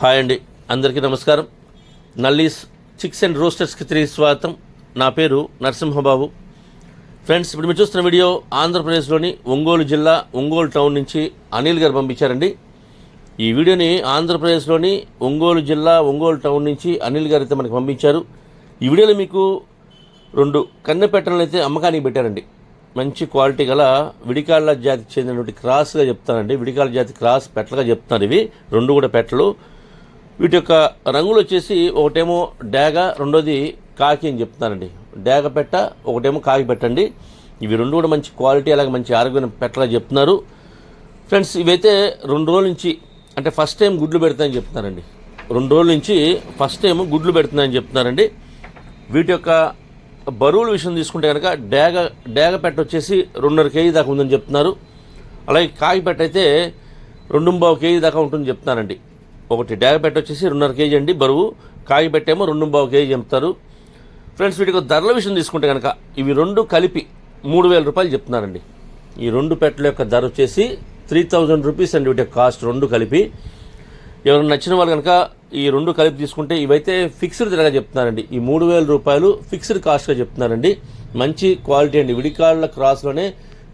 Hi అండి. అందరికీ నమస్కారం. నల్లీస్ చిక్స్ అండ్ రోస్టర్స్కి తిరిగి స్వాగతం. నా పేరు నరసింహబాబు. ఫ్రెండ్స్ ఇప్పుడు మీరు చూస్తున్న వీడియో ఆంధ్రప్రదేశ్లోని ఒంగోలు జిల్లా ఒంగోలు టౌన్ నుంచి అనిల్ గారు పంపించారండి. ఈ వీడియోని ఆంధ్రప్రదేశ్లోని ఒంగోలు జిల్లా ఒంగోలు టౌన్ నుంచి అనిల్ గారు అయితే మనకి పంపించారు. ఈ వీడియోలో మీకు రెండు కన్నె పెట్టలను అయితే అమ్మకానికి పెట్టారండి. మంచి క్వాలిటీ గల విడికాళ్ళ జాతికి చెందినటువంటి క్రాస్గా చెప్తానండి. విడికాళ్ళ జాతి క్రాస్ పెట్టలుగా చెప్తాను ఇవి. రెండు కూడా పెట్టలు. వీటి యొక్క రంగులు వచ్చేసి ఒకటేమో డాగ రెండోది కాకి అని చెప్తున్నానండి. డాగ పెట్ట ఒకటేమో కాకి పెట్టండి. ఇవి రెండు కూడా మంచి క్వాలిటీ అలాగే మంచి ఆరోగ్యం పెట్టలా చెప్తున్నారు. ఫ్రెండ్స్ ఇవైతే రెండు రోజుల నుంచి అంటే ఫస్ట్ టైం గుడ్లు పెడతాయని చెప్తున్నారండి. రెండు రోజుల నుంచి ఫస్ట్ టైం గుడ్లు పెడుతున్నాయని చెప్తున్నారండి. వీటి యొక్క బరువుల విషయం తీసుకుంటే కనుక డాగ డాగ పెట్ట వచ్చేసి రెండున్నర కేజీ దాకా ఉందని చెప్తున్నారు. అలాగే కాకి పెట్ట అయితే రెండు బావు కేజీ దాకా ఉంటుందని చెప్తున్నారండి. ఒకటి డాగ పెట్ట వచ్చేసి రెండున్నర కేజీ అండి బరువు కాకి పెట్టేమో రెండు బావు కేజీ చెప్తారు. ఫ్రెండ్స్ వీటికి ధరల విషయం తీసుకుంటే కనుక ఇవి రెండు కలిపి మూడు వేల రూపాయలు చెప్తున్నారండి. ఈ రెండు పెట్టల యొక్క ధర వచ్చేసి త్రీ థౌజండ్ రూపీస్ అండి వీటి కాస్ట్ రెండు కలిపి. ఎవరైనా నచ్చిన వాళ్ళు కనుక ఈ రెండు కలిపి తీసుకుంటే ఇవైతే ఫిక్స్డ్ ధరగా చెప్తున్నారండి. ఈ మూడు వేల రూపాయలు ఫిక్స్డ్ కాస్ట్గా చెప్తున్నారండి. మంచి క్వాలిటీ అండి. విడికాళ్ళ క్రాస్లోనే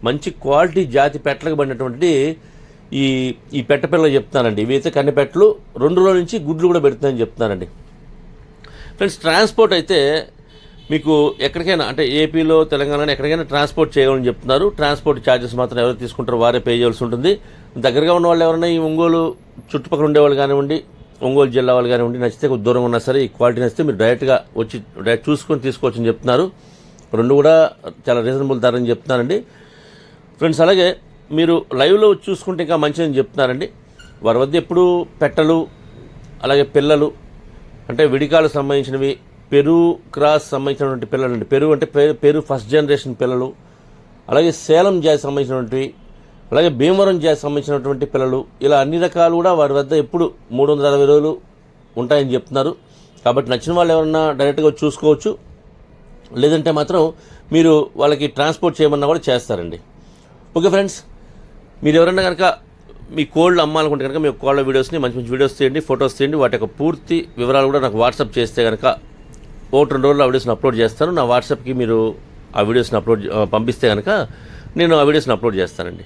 మంచి క్వాలిటీ జాతి పెట్టలకు పడినటువంటి ఈ ఈ పెట్ట పిల్లలు చెప్తున్నానండి ఇవైతే కన్నె పెట్టలు రెండు రోజుల నుంచి గుడ్లు కూడా పెడుతున్నాయని చెప్తున్నానండి ఫ్రెండ్స్ ట్రాన్స్పోర్ట్ అయితే మీకు ఎక్కడికైనా అంటే ఏపీలో తెలంగాణలో ఎక్కడికైనా ట్రాన్స్పోర్ట్ చేయగలని చెప్తున్నారు. ట్రాన్స్పోర్ట్ ఛార్జెస్ మాత్రం ఎవరు తీసుకుంటారో వారే పే చేయాల్సి ఉంటుంది. దగ్గరగా ఉన్న వాళ్ళు ఎవరైనా ఈ ఒంగోలు చుట్టుపక్కల ఉండేవాళ్ళు కానివ్వండి ఒంగోలు జిల్లా వాళ్ళు కానివ్వండి నచ్చితే దూరం ఉన్నా సరే ఈ క్వాలిటీ నచ్చితే మీరు డైరెక్ట్గా వచ్చి డైరెక్ట్ చూసుకొని తీసుకోవచ్చని చెప్తున్నారు. రెండు కూడా చాలా రీజనబుల్ ధర అని చెప్తున్నారండి. ఫ్రెండ్స్ అలాగే మీరు లైవ్లో చూసుకుంటే ఇంకా మంచిదని చెప్తున్నారండి. వారి వద్ద ఎప్పుడు పెట్టలు అలాగే పిల్లలు అంటే విడికాలకు సంబంధించినవి పెరు క్రాస్ సంబంధించినటువంటి పిల్లలు అండి పెరు అంటే పెరు ఫస్ట్ జనరేషన్ పిల్లలు అలాగే సేలం జాతి సంబంధించినటువంటివి అలాగే భీమవరం జాతికి సంబంధించినటువంటి పిల్లలు ఇలా అన్ని రకాలు కూడా వారి వద్ద ఎప్పుడు మూడు వందల అరవై రోజులు ఉంటాయని చెప్తున్నారు. కాబట్టి నచ్చిన వాళ్ళు ఎవరన్నా డైరెక్ట్గా చూసుకోవచ్చు. లేదంటే మాత్రం మీరు వాళ్ళకి ట్రాన్స్పోర్ట్ చేయమన్నా కూడా చేస్తారండి. ఓకే ఫ్రెండ్స్ మీరు ఎవరన్నా కనుక మీ కోళ్ళు అమ్మాలనుకుంటే కనుక మీ కోళ్ళ వీడియోస్ని మంచి మంచి వీడియోస్ తీయండి ఫొటోస్ తీయండి వాటి యొక్క పూర్తి వివరాలు కూడా నాకు వాట్సాప్ చేస్తే కనుక ఒకటి రెండు రోజుల్లో ఆ వీడియోస్ని అప్లోడ్ చేస్తాను. నా వాట్సాప్కి మీరు ఆ వీడియోస్ని అప్లోడ్ పంపిస్తే కనుక నేను ఆ వీడియోస్ని అప్లోడ్ చేస్తానండి.